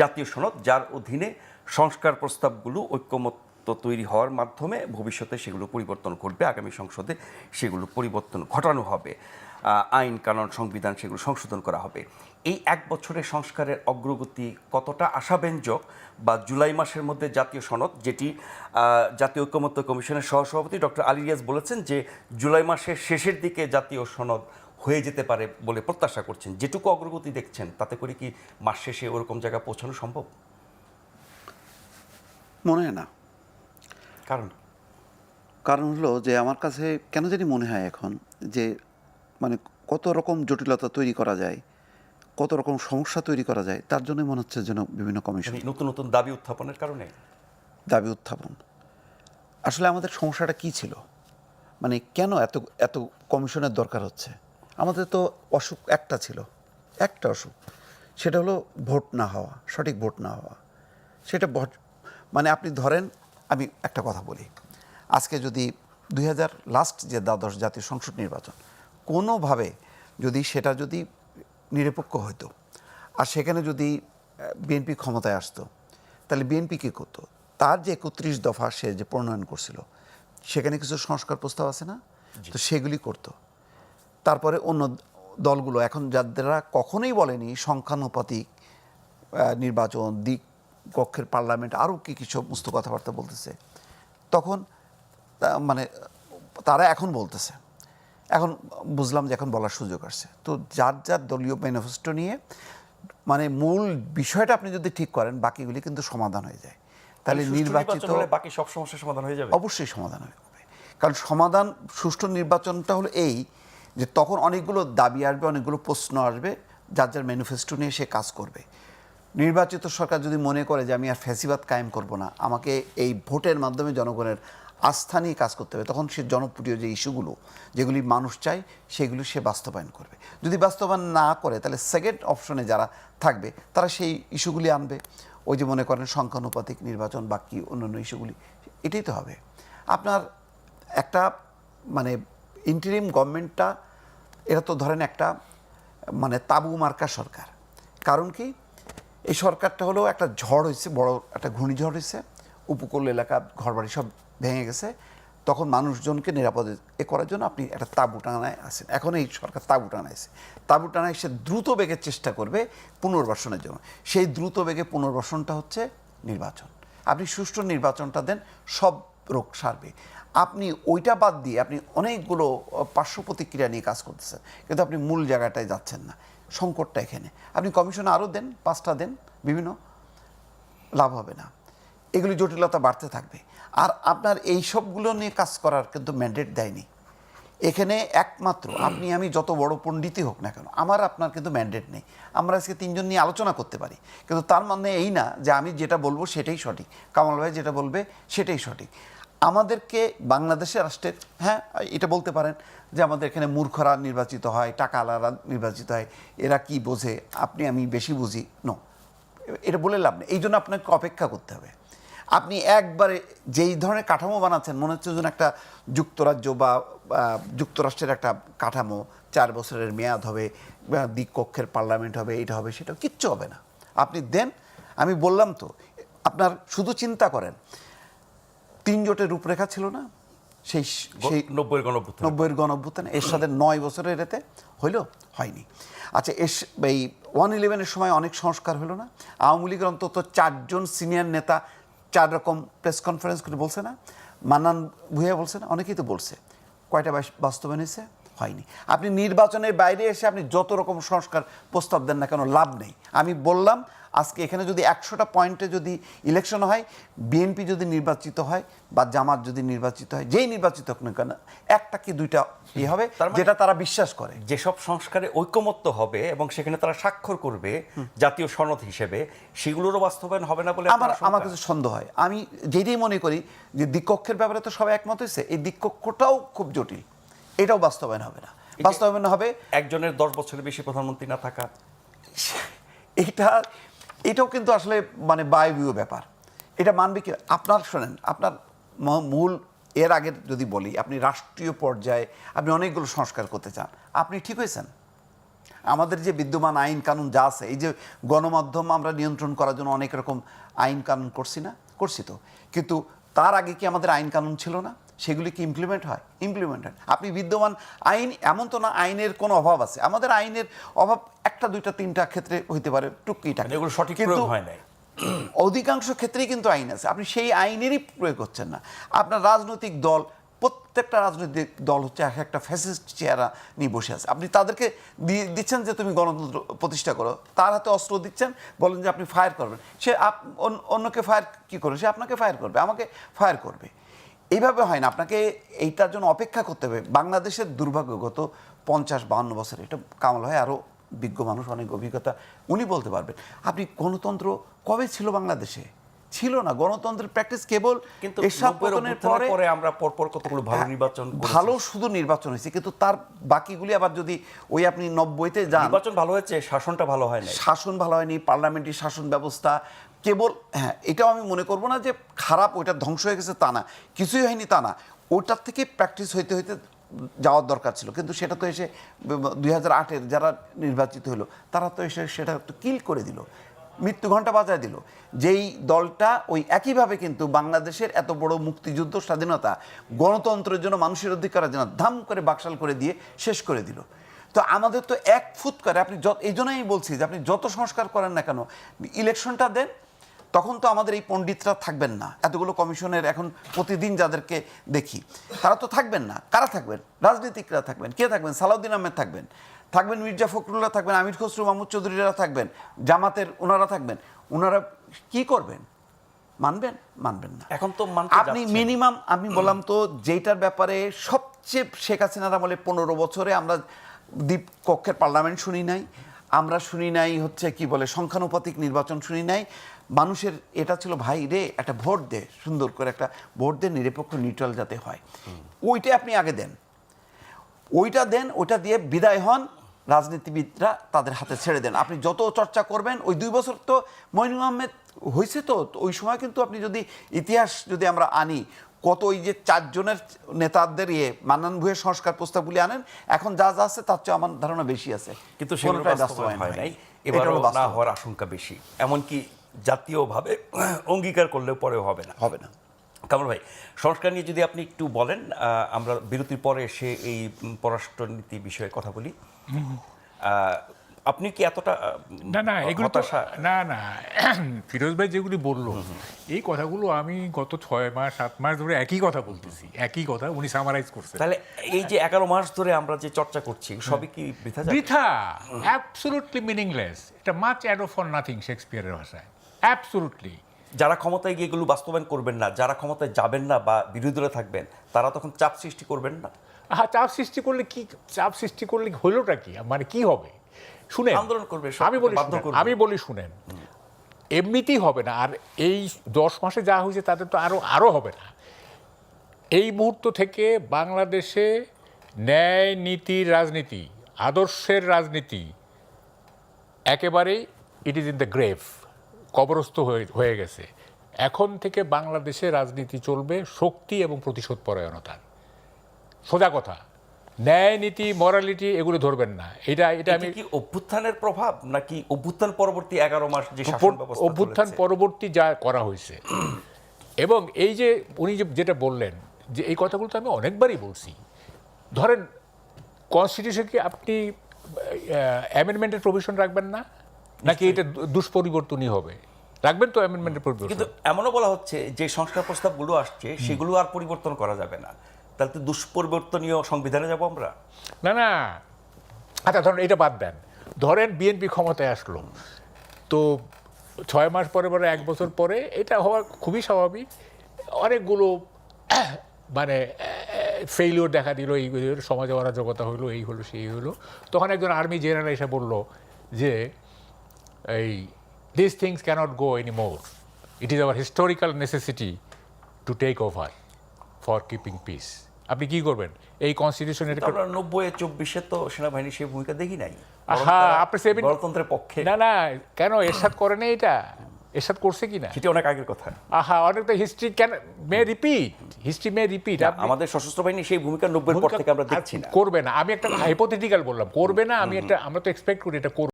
জাতীয় সনদ, যার অধীনে সংস্কার প্রস্তাবগুলো ঐক্যমত্য তৈরি হওয়ার মাধ্যমে ভবিষ্যতে সেগুলো পরিবর্তন ঘটবে, আগামী সংসদে সেগুলো পরিবর্তন ঘটানো হবে। আইন, কানুন, সংবিধান সেগুলো সংশোধন করা হবে। এই এক বছরের সংস্কারের অগ্রগতি কতটা আশাব্যঞ্জক বা জুলাই মাসের মধ্যে জাতীয় সনদ, যেটি জাতীয় ঐক্যমত্য কমিশনের সহসভাপতি ডক্টর আলী রিয়াজ বলেছেন যে জুলাই মাসের শেষের দিকে জাতীয় সনদ হয়ে যেতে পারে বলে প্রত্যাশা করছেন। যেটুকু অগ্রগতি দেখছেন তাতে করে কি মাস শেষে ওরকম জায়গা পৌঁছানো সম্ভব? মনে হয় না। কারণ? কারণ হলো যে আমার কাছে কেন জানি মনে হয় এখন যে মানে কত রকম জটিলতা তৈরি করা যায় কত রকম সমস্যা তৈরি করা যায় তার জন্যই মনে হচ্ছে যেন বিভিন্ন কমিশন মানে নতুন নতুন দাবি উত্থাপনের কারণে? দাবি উত্থাপন। আসলে আমাদের সমস্যাটা কি ছিল? মানে কেন এত এত কমিশনের দরকার হচ্ছে? আমাদের তো অসুখ একটা ছিল একটা অসুখ। সেটা হলো ভোট না হওয়া সঠিক ভোট না হওয়া। সেটা মানে আপনি ধরেন আমি একটা কথা বলি। আজকে যদি দুই হাজার লাস্ট যে দ্বাদশ জাতীয় সংসদ নির্বাচন কোনোভাবে যদি সেটা যদি নিরপেক্ষ হতো আর সেখানে যদি বিএনপি ক্ষমতায় আসতো তাহলে বিএনপি কী করতো? তার যে একত্রিশ দফা সে যে প্রণয়ন করছিল সেখানে কিছু সংস্কার প্রস্তাব আছে না? তো সেগুলি করতো। তারপরে অন্য দলগুলো। এখন যাদেরা কখনোই বলেনি সংখ্যানুপাতিক নির্বাচন দিক কক্ষের পার্লামেন্ট আরও কী কী সমস্ত কথাবার্তা বলতেছে। তখন মানে তারা এখন বলতেছে। এখন বুঝলাম যে এখন বলার সুযোগ আসছে। তো যার যার দলীয় ম্যানিফেস্টো নিয়ে মানে মূল বিষয়টা আপনি যদি ঠিক করেন বাকিগুলি কিন্তু সমাধান হয়ে যায়। তাহলে নির্বাচিত হলে বাকি সব সমস্যার সমাধান হয়ে যাবে। অবশ্যই সমাধান হবে কারণ সমাধান সুষ্ঠু নির্বাচনটা হলো এই যে তখন অনেকগুলো দাবি আসবে, অনেকগুলো প্রশ্ন আসবে, যার যার ম্যানিফেস্টো নিয়ে সে কাজ করবে। নির্বাচিত সরকার যদি মনে করে যে আমি আর ফ্যাসিবাদ কায়েম করব না, আমাকে এই ভোটের মাধ্যমে জনগণের আস্থা নিয়ে কাজ করতে হবে, তখন সে জনপ্রিয় যে ইস্যুগুলো, যেগুলি মানুষ চায়, সেগুলো সে বাস্তবায়ন করবে। যদি বাস্তবায়ন না করে, তাহলে সেকেন্ড অপশনে যারা থাকবে, তারা সেই ইস্যুগুলি আনবে। ওই যে মনে করেন সংখ্যানুপাতিক নির্বাচন, বাকি অন্যান্য ইস্যুগুলি, এটাই তো হবে। আপনার একটা মানে ইন্টারিম গভর্নমেন্টটা এটা তো ধরেন একটা মানে তাবু মার্কা সরকার। কারণ কি? এই সরকারটা হলো একটা ঝড় হয়েছে বড় একটা ঘূর্ণিঝড় হয়েছে উপকূল এলাকা, ঘরবাড়ি সব ভেঙে গেছে। তখন মানুষজনকে নিরাপদে এ করার জন্য আপনি একটা তাবু টানায় আছেন। এখন এই সরকার তাবু টানাইছে। তাবু টানায় সে দ্রুত বেগের চেষ্টা করবে পুনর্বাসনের জন্য। সেই দ্রুত বেগে পুনর্বাসনটা হচ্ছে নির্বাচন। আপনি সুষ্ঠু নির্বাচনটা দেন, সব রোগ সারবে। আপনি ওইটা বাদ দিয়ে আপনি অনেকগুলো পার্শ্ব প্রতিক্রিয়া নিয়ে কাজ করতেছেন, কিন্তু আপনি মূল জায়গাটায় যাচ্ছেন না। সংকটটা এখানে। আপনি কমিশন আরও দেন, পাঁচটা দেন, বিভিন্ন, লাভ হবে না। এগুলি জটিলতা বাড়তে থাকবে। আর আপনার এই সবগুলো নিয়ে কাজ করার কিন্তু ম্যান্ডেট দেয়নি। এখানে একমাত্র আপনি, আমি যত বড় পণ্ডিতই হোক না কেন, আমার, আপনার কিন্তু ম্যান্ডেট নেই। আমরা আজকে তিনজন নিয়ে আলোচনা করতে পারি। কিন্তু তার মানে এই না যে আমি যেটা বলব সেটাই সঠিক। কামাল ভাই যেটা বলবে সেটাই সঠিক। আমাদেরকে বাংলাদেশের রাষ্ট্রের হ্যাঁ এটা বলতে পারেন যে আমাদের এখানে মূর্খরা নির্বাচিত হয় টাকা আলারা নির্বাচিত হয়, এরা কি বোঝে, আপনি আমি বেশি বুঝি? নো এটা বলে লাভ নেই। এই জন্য আপনাকে অপেক্ষা করতে হবে। আপনি একবারে যেই ধরনের কাঠামো বানাচ্ছেন, মনে হচ্ছে যেন একটা যুক্তরাজ্য বা যুক্তরাষ্ট্রের একটা কাঠামো, চার বছরের মেয়াদ হবে দ্বিকক্ষের পার্লামেন্ট হবে, এটা হবে, সেটা কিচ্ছু হবে না। আপনি দেন, আমি বললাম তো, আপনার শুধু চিন্তা করেন তিন জোটের রূপরেখা ছিল না। সেই সেই নব্বইয়ের গণভ্যুত্থান নব্বইয়ের গণভ্যুত্থান এর সাথে নয় বছরের এতে হইল হয়নি। আচ্ছা এস এই ওয়ান ইলেভেনের সময় অনেক সংস্কার হলো না। আওয়ামী লীগের অন্তত চারজন সিনিয়র নেতা চার রকম প্রেস কনফারেন্স করে বলছে না। মান্নান ভুইয়া বলছে না অনেকেই তো বলছে। কয়টা বাস- বাস্তবায়ন হয়েছে? হয়নি। আপনি নির্বাচনের বাইরে এসে আপনি যত রকম সংস্কার প্রস্তাব দেন না কেন লাভ নেই। আমি বললাম আজকে এখানে যদি একশোটা পয়েন্টে যদি ইলেকশন হয় বিএনপি যদি নির্বাচিত হয় বা জামাত যদি নির্বাচিত হয় যেই নির্বাচিত হোক না কেন একটা কি দুইটা ইয়ে হবে মানে- যেটা তারা বিশ্বাস করে। যেসব সংস্কারে ঐকমত্য হবে এবং সেখানে তারা স্বাক্ষর করবে জাতীয় সনদ হিসেবে সেগুলোরও বাস্তবায়ন হবে না বলে আমার আমার কাছে সন্দেহ হয়। আমি যেটাই মনে করি যে দ্বিকক্ষের ব্যাপারে তো সবাই একমত হয়েছে। এই দ্বিকক্ষটাও খুব জটিল। এটাও বাস্তবায়ন হবে না। বাস্তবায়ন হবে একজনের দশ বছরের বেশি প্রধানমন্ত্রী না থাকা। এটা এটাও কিন্তু আসলে মানে বায়বীয় ব্যাপার। এটা মানবে কি? আপনার শোনেন আপনার মূল এর আগে যদি বলি আপনি রাষ্ট্রীয় পর্যায়ে আপনি অনেকগুলো সংস্কার করতে চান। আপনি ঠিক হয়েছেন। আমাদের যে বিদ্যমান আইন কানুন যা আছে এই যে গণমাধ্যম আমরা নিয়ন্ত্রণ করার জন্য অনেক রকম আইন কানুন করছি না? করছি তো। কিন্তু তার আগে কি আমাদের আইন কানুন ছিল না? সেগুলি কি ইমপ্লিমেন্ট হয়? ইমপ্লিমেন্ট হয়। আপনি বিদ্যমান আইন এমন তো না আইনের কোনো অভাব আছে। আমাদের আইনের অভাব একটা দুইটা তিনটা ক্ষেত্রে হইতে পারে টুকিটা মানে এগুলো সঠিক প্রয়োগ হয় নাই। অধিকাংশ ক্ষেত্রেই কিন্তু আইন আছে। আপনি সেই আইনেরই প্রয়োগ করছেন না। আপনার রাজনৈতিক দল প্রত্যেকটা রাজনৈতিক দল হচ্ছে এক একটা ফ্যাসিস্ট চেহারা নিয়ে বসে আছে। আপনি তাদেরকে দিয়ে দিচ্ছেন যে তুমি গণতন্ত্র প্রতিষ্ঠা করো। তার হাতে অস্ত্র দিচ্ছেন বলেন যে আপনি ফায়ার করবেন। সে অন্যকে ফায়ার কী করবে সে আপনাকে ফায়ার করবে আমাকে ফায়ার করবে। এইভাবে হয় না। আপনাকে এইটার জন্য অপেক্ষা করতে হবে। বাংলাদেশের দুর্ভাগ্যগত পঞ্চাশ বাহান্ন বছর এটা কামাল হয় আরও বিজ্ঞ মানুষ অনেক অভিজ্ঞতা উনি বলতে পারবেন। আপনি গণতন্ত্র কবে ছিল বাংলাদেশে? ছিল না। গণতন্ত্রের প্র্যাকটিস কেবল কিন্তু পরে পরে আমরা পরপর কতগুলো ভালো নির্বাচন হ্যাঁ, ভালো শুধু নির্বাচন হয়েছে কিন্তু তার বাকিগুলি আবার যদি ওই আপনি নব্বইতে যান নির্বাচন ভালো হয়েছে শাসনটা ভালো হয়নি শাসন ভালো হয়নি পার্লামেন্টারি শাসন ব্যবস্থা কেবল হ্যাঁ এটাও আমি মনে করব না যে খারাপ ওইটা ধ্বংস হয়ে গেছে তা না। কিছুই হয়নি তা না। ওটার থেকে প্র্যাকটিস হইতে হইতে যাওয়ার দরকার ছিল। কিন্তু সেটা তো এসে দুই হাজার আটের যারা নির্বাচিত হলো, তারা তো এসে সেটা একটু কিল করে দিল। মৃত্যু ঘণ্টা বাজায় দিল। যেই দলটা ওই একইভাবে কিন্তু বাংলাদেশের এত বড় মুক্তিযুদ্ধ স্বাধীনতা গণতন্ত্রের জন্য মানুষের অধিকারের জন্য ধাম করে বাকশাল করে দিয়ে শেষ করে দিল। তো আমাদের তো এক ফুট করে, আপনি যত, এই জন্যই বলছি যে আপনি যত সংস্কার করেন না কেন, ইলেকশনটা দেন তখন তো আমাদের এই পণ্ডিতরা থাকবেন না। এতগুলো কমিশনের এখন প্রতিদিন যাদেরকে দেখি তারা তো থাকবেন না। কারা থাকবেন? রাজনীতিকরা থাকবেন। কে থাকবেন? সালাউদ্দিন আহমেদ থাকবেন। থাকবেন মির্জা ফখরুল্লাহ থাকবেন আমির খসরু মাহমুদ চৌধুরীরা থাকবেন জামাতের ওনারা থাকবেন। ওনারা কি করবেন? মানবেন? মানবেন না। এখন তো আপনি মিনিমাম আমি বললাম তো যেটার ব্যাপারে সবচেয়ে শেখ হাসিনার আমলে পনেরো বছরে আমরা দ্বীপ কক্ষের পার্লামেন্ট শুনি নাই আমরা শুনি নাই হচ্ছে কি বলে সংখ্যানুপাতিক নির্বাচন শুনি নাই। মানুষের এটা ছিল ভাই রে একটা ভোট দে সুন্দর করে একটা ভোট দে নিরপেক্ষ নিউট্রাল যাতে হয়। ওইটা আপনি আগে দেন। ওইটা দেন ওইটা দিয়ে বিদায় হন রাজনীতিবিদরা তাদের হাতে ছেড়ে দেন। আপনি যত চর্চা করবেন ওই দুই বছর তো মইনুল আহমেদ হয়েছে তো ওই সময় কিন্তু আপনি যদি ইতিহাস যদি আমরা আনি কত ওই যে চারজনের নেতাদের ইয়ে মান্নান ভুয়ের সংস্কার প্রস্তাবগুলি আনেন এখন যা যা আছে তার চেয়ে আমার ধারণা বেশি আছে। কিন্তু সেগুলো বাস্তবায়ন হয় নাই। এটা এবার হলো না হওয়ার আশঙ্কা বেশি। এমনকি জাতীয়ভাবে অঙ্গীকার করলেও পরেও হবে না। হবে না। কামর ভাই সংস্কার নিয়ে যদি আপনি একটু বলেন আমরা বিরতির পরে এসে এই পররাষ্ট্রনীতি বিষয়ে কথা বলি। আপনি কি এতটা না না এগুলো তো না না ফিরোজ ভাই যেগুলি বলল এই কথাগুলো আমি গত ছয় মাস সাত মাস ধরে একই কথা বলতেছি একই কথা উনি সামারাইজ করছেন। তাহলে এই যে এগারো মাস ধরে আমরা যে চর্চা করছি সবই কি বৃথা? বৃথা অ্যাবসলুটলি মিনিংলেস এটা মাচ অ্যাডো ফর নাথিং শেক্সপিয়ারের ভাষায়। অ্যাবসলুটলি যারা ক্ষমতায় গিয়ে এগুলো বাস্তবায়ন করবেন না যারা ক্ষমতায় যাবেন না বা বিরোধী দলে থাকবেন তারা তখন চাপ সৃষ্টি করবেন না। হ্যাঁ চাপ সৃষ্টি করলে কি চাপ সৃষ্টি করলে হলোটা কি? মানে কি হবে? শুনেন আন্দোলন করবে, আমি বলি আমি বলি শুনেন এমনিতেই হবে না আর এই দশ মাসে যা হয়েছে তাদের তো আরও আরও হবে না। এই মুহূর্ত থেকে বাংলাদেশে ন্যায় নীতির রাজনীতি আদর্শের রাজনীতি একেবারেই it is in the grave কবরস্থ হয়ে হয়ে গেছে। এখন থেকে বাংলাদেশে রাজনীতি চলবে শক্তি এবং প্রতিশোধ পরায়ণতার। সোজা কথা ন্যায় নীতি মরালিটি এগুলো ধরবেন না। এটা এটা আমি কি অভ্যুত্থানের প্রভাব নাকি অভ্যুত্থান পরবর্তী এগারো মাস যে অভ্যুত্থান পরবর্তী যা করা হয়েছে। এবং এই যে উনি যে যেটা বললেন যে এই কথাগুলো তো আমি অনেকবারই বলছি। ধরেন কনস্টিটিউশনকে আপনি অ্যামেন্ডমেন্টের প্রভিশন রাখবেন না। নাকি এটা দুষ্পরিবর্তনই হবে? রাখবেন তো অ্যামেন্ডমেন্টের পরিবর্তন। কিন্তু এমনও বলা হচ্ছে যে সংস্কার প্রস্তাবগুলো আসছে সেগুলো আর পরিবর্তন করা যাবে না। তাহলে তো দুষ্পরিবর্তনীয় সংবিধানে যাব আমরা? না না। আচ্ছা ধরেন এটা বাদ দেন। ধরেন বিএনপি ক্ষমতায় আসলো। তো ছয় মাস পরে পরে এক বছর পরে এটা হওয়া খুবই স্বাভাবিক। অনেকগুলো মানে ফেইলিওর দেখা দিল এই সমাজে অরাজকতা হইল এই হলো সেই হলো তখন একজন আর্মি জেনারেল এসে বলল যে এই this things can't go any more it is our historical necessity to take over for keeping peace আপনি কি করবেন? এই কনস্টিটিউশনের আমরা নব্বই চব্বিশে তো সেনাবাহিনী সেই ভূমিকা দেখি নাই। তারা আপনি সেভেন গণতন্ত্রের পক্ষে। না না কেন এরশাদ করে না এটা? এরশাদ করছে কি না? সেটা অনেক আগের কথা। আহা অনেক তো history can may repeat history may repeat আমাদের সশস্ত্র বাহিনী সেই ভূমিকা নব্বই পর থেকে আমরা দেখছি না। করবে না। আমি একটা হাইপোথেটিক্যাল বললাম করবে না? আমি একটা আমরা তো এক্সপেক্ট করি এটা করবে